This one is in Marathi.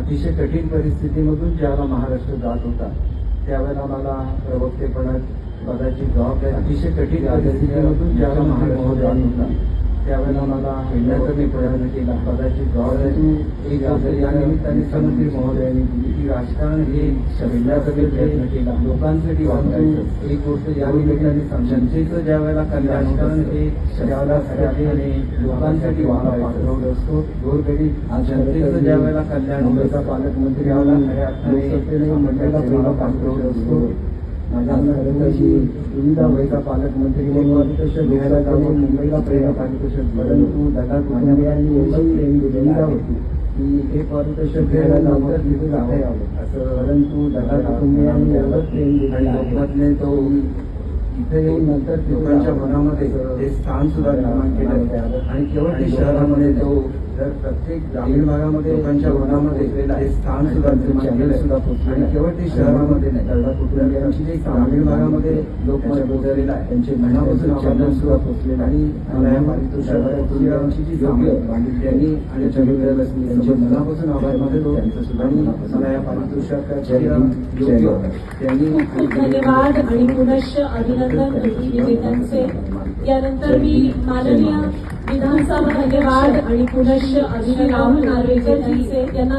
अतिशय कठीण परिस्थितीमधून ज्यावेळेला महाराष्ट्र जात होता त्यावेळेला मला प्रवक्तेपणा पदाची जबाबदारी अतिशय कठीण परिस्थितीमधून ज्यावेळेला महाराष्ट्र जात होता. त्यावेळेला मला इंडियाचा मी प्रयत्न केला. पदाची जबाबदारी एक असेल या निमित्ताने समिती महोदयांनी दिली की राजकारण हे शरीरासाठी प्रयत्न केला. लोकांसाठी वाचायचं. एक गोष्ट या निमित्ताने जनतेचं ज्या वेळेला कल्याण राजकारण हे शरीरासाठी आणि लोकांसाठी वाहना पाठवलं असतो गोरगरीब जनतेचं ज्या वेळेला कल्याण मुंबईचा पालकमंत्री यावेळेला खऱ्या अर्थाने मंडळाला पाठवलं असतो. सुविधा व्हायचा पालकमंत्री म्हणून घ्यायला जाऊन मुंबईला प्रेरणा पारितोषिक परंतु दगात माझ्या मुलांनी एवढी प्रेम सुविधा होती की हे पारितोषिक घ्यायला असं परंतु दगा कुटुंबियांनी एवढंच प्रेम दिलं आणि लोकमतने तो इथे येऊन नंतर लोकांच्या मनामध्ये ते स्थान सुद्धा निर्माण केलं आणि केवळ ते शहरामध्ये तो जर प्रत्येक ग्रामीण भागामध्ये लोकांच्या मनामध्ये ते स्थान सुद्धा म्हणजे चॅनल केलं सुद्धा आणि केवळ ते शहरामध्ये नाही दर्गा कुटुंबियांची जे ग्रामीण भागामध्ये लोक पोहोचलेला आहे त्यांचे मनापासून चॅनल सुद्धा पोचलेलं आणि जी योग्य त्यांनी आणि जगविंदर लक्ष्मी मनापासून आभार मानतो. त्यांचं सुद्धा आणि मला या पारितोषिकाच्या योग्य त्यांनी खूप धन्यवाद आणि पुनश्च अभिनंदन दोन्ही यानंतर मी माननीय विधानसभा धन्यवाद आणि पुनश्च अभिनंदन. राहुल नार्वेकर यांना